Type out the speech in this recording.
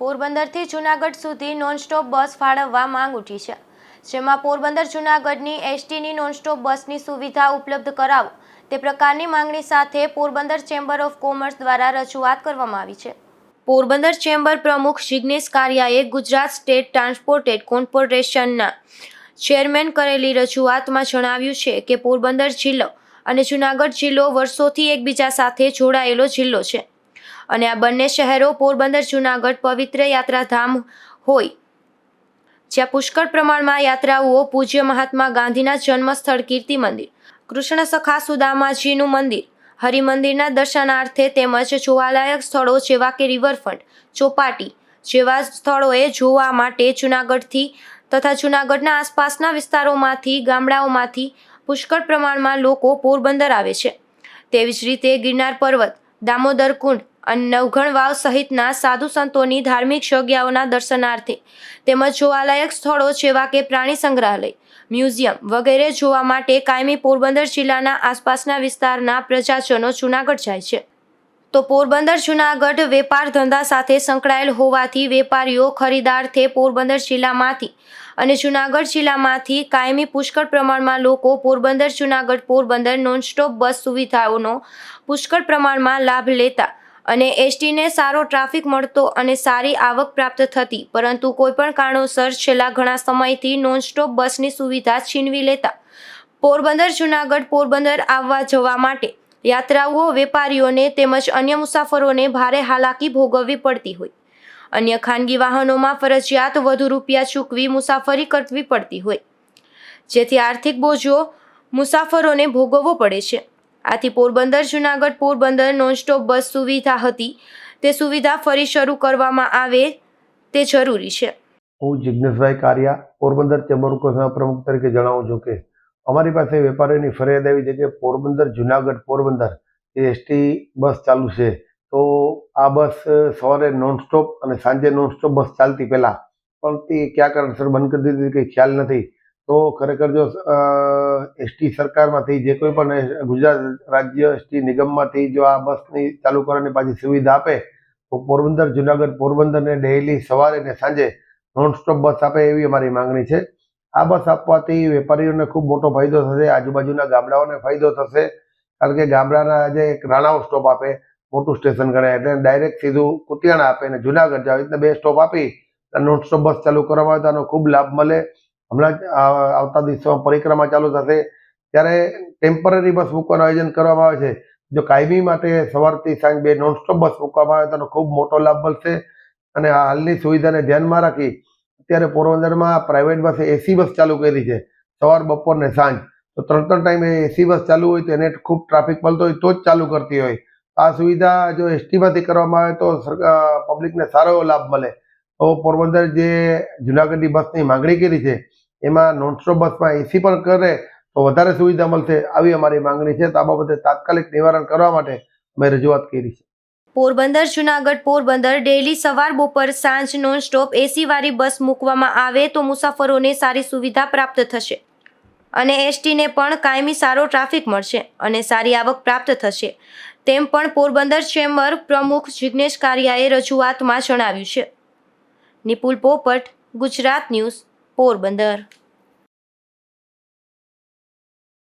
પોરબંદરથી જૂનાગઢ સુધી નોનસ્ટોપ બસ ફાળવવા માંગ ઉઠી છે. જેમાં પોરબંદર જૂનાગઢની એસટીની નોનસ્ટોપ બસની સુવિધા ઉપલબ્ધ કરાવો. તે પ્રકારની માંગણી સાથે પોરબંદર ચેમ્બર ઓફ કોમર્સ દ્વારા રજૂઆત કરવામાં આવી છે. પોરબંદર ચેમ્બર પ્રમુખ જિગ્નેશ કારિયાએ ગુજરાત સ્ટેટ ટ્રાન્સપોર્ટેડ કોર્પોરેશનના ચેરમેન કરેલી રજૂઆતમાં જણાવ્યું છે કે પોરબંદર જિલ્લો અને જૂનાગઢ જિલ્લો વર્ષોથી એકબીજા સાથે જોડાયેલો જિલ્લો છે. અને આ બંને શહેરો પોરબંદર, જૂનાગઢ પવિત્ર યાત્રાધામ હોય. જ્યાં પુષ્કળ પ્રમાણમાં યાત્રાઓ પૂજ્ય મહાત્મા ગાંધીના જન્મસ્થળ કીર્તિ મંદિર, કૃષ્ણ સખા સુદામાજીનું મંદિર, હરિમંદિરના દર્શનાર્થે તેમજ જોવાલાયક સ્થળો જેવા કે રિવરફ્રન્ટ, ચોપાટી જેવા સ્થળોએ જોવા માટે જૂનાગઢથી તથા જૂનાગઢના આસપાસના વિસ્તારોમાંથી, ગામડાઓમાંથી પુષ્કળ પ્રમાણમાં લોકો પોરબંદર આવે છે. તેવી જ રીતે ગિરનાર પર્વત, દામોદર કુંડ અને નવઘણ વાવ સહિતના સાધુ સંતોની ધાર્મિક જગ્યાઓના દર્શનાર્થે તેમજ જોવાલાયક સ્થળો જેવા કે પ્રાણી સંગ્રહાલય, મ્યુઝિયમ વગેરે જોવા માટે કાયમી પોરબંદર જિલ્લાના આસપાસના વિસ્તારના પ્રજાજનો જૂનાગઢ જાય છે. તો પોરબંદર જૂનાગઢ વેપાર ધંધા સાથે સંકળાયેલ હોવાથી વેપારીઓ ખરીદાર્થે પોરબંદર જિલ્લામાંથી અને જૂનાગઢ જિલ્લામાંથી કાયમી પુષ્કળ પ્રમાણમાં લોકો પોરબંદર જૂનાગઢ પોરબંદર નોનસ્ટોપ બસ સુવિધાઓનો પુષ્કળ પ્રમાણમાં લાભ લેતા અને એસટીને સારો ટ્રાફિક મળતો અને સારી આવક પ્રાપ્ત થતી, પરંતુ કોઈપણ કારણોસર છેલ્લા ઘણા સમયથી નોનસ્ટોપ બસની સુવિધા છીનવી લેતા. પોરબંદર, જૂનાગઢ પોરબંદર આવવા જવા માટે યાત્રાઓ વેપારીઓને તેમજ અન્ય મુસાફરોને ભારે હાલાકી ભોગવવી પડતી હોય. અન્ય ખાનગી વાહનોમાં ફરજિયાત વધુ રૂપિયા ચૂકવી મુસાફરી કરવી પડતી હોય. જેથી આર્થિક બોજો મુસાફરોને ભોગવવો પડે છે. આથી પોરબંદર, જુનાગઢ પોરબંદર નોનસ્ટોપ બસ સુવિધા હતી. તે સુવિધા ફરી શરૂ કરવામાં આવે તે જરૂરી છે. હું જિજ્ઞેશભાઈ કારિયા, પોરબંદર ચેમ્બર ઓફ પ્રમુખ તરીકે જણાવું છું કે અમારી પાસે વેપારીઓની ફરિયાદ આવી છે કે પોરબંદર, જુનાગઢ પોરબંદર એ એસટી બસ ચાલુ છે. તો આ બસ સવારે નોનસ્ટોપ અને સાંજે નોનસ્ટોપ બસ ચાલતી પહેલાં પણ તે કયા કારણસર બંધ કરી દીધી કંઈ ખ્યાલ નથી. તો ખરેખર જો એસટી સરકારમાંથી જે કોઈ પણ ગુજરાત રાજ્ય એસટી નિગમમાંથી જો આ બસની ચાલુ કરવાની પાછી સુવિધા આપે, તો પોરબંદર, જુનાગઢ પોરબંદરને ડેઇલી સવારે ને સાંજે નોનસ્ટોપ બસ આપે એવી અમારી માંગણી છે. આ બસ આપવાથી વેપારીઓને ખૂબ મોટો ફાયદો થશે, આજુબાજુના ગામડાઓને ફાયદો થશે, કારણ કે ગામડાના જે એક રાણાઓ સ્ટોપ આપે, મોટું સ્ટેશન ગણાય, એટલે ડાયરેક્ટ સીધું કુતિયાણા આપે અને જુનાગઢ જાવ એટલે બે સ્ટોપ આપી નોનસ્ટોપ બસ ચાલુ કરવામાં આવે તો આનો ખૂબ લાભ મળે. હમણાં આવતા દિવસોમાં પરિક્રમા ચાલુ થશે. ત્યારે ટેમ્પરરી બસ મૂકવાનું આયોજન કરવામાં આવે છે. જો કાયમી માટે સવારથી સાંજ બે નોનસ્ટોપ બસ મૂકવામાં આવે તો ખૂબ મોટો લાભ મળશે. અને હાલની સુવિધાને ધ્યાનમાં રાખી અત્યારે પોરબંદરમાં પ્રાઇવેટ બસે એસી બસ ચાલુ કરી છે, સવાર, બપોર ને સાંજ. તો ત્રણ ત્રણ ટાઈમે એસી બસ ચાલુ હોય તો એને ખૂબ ટ્રાફિક મળતો હોય તો જ ચાલુ કરતી હોય. આ સુવિધા જો એસટીમાંથી કરવામાં આવે તો પબ્લિકને સારો એવો લાભ મળે. તો પોરબંદર જે જુનાગઢની બસની માંગણી કરી છે એમાં નોનસ્ટોપ બસમાં એસી પણ કરે તો વધારે સુવિધા મળશે આવી અમારી માંગણી છે. તો આ બાબતે તાત્કાલિક નિવારણ કરવા માટે અમે રજૂઆત કરી છે. પોરબંદર, જુનાગઢ પોરબંદર ડેલી સવાર બપોર સાંજ નોન સ્ટોપ એસી વાળી બસ મૂકવામાં આવે તો મુસાફરોને સારી સુવિધા પ્રાપ્ત થશે. અને એસટીને પણ કાયમી સારો ટ્રાફિક મળશે અને સારી આવક પ્રાપ્ત થશે. તેમ પણ પોરબંદર ચેમ્બર પ્રમુખ જિજ્ઞેશ કારિયાએ રજૂઆતમાં જણાવ્યું છે. નિપુલ પોપટ, ગુજરાત ન્યૂઝ પોરબંદર.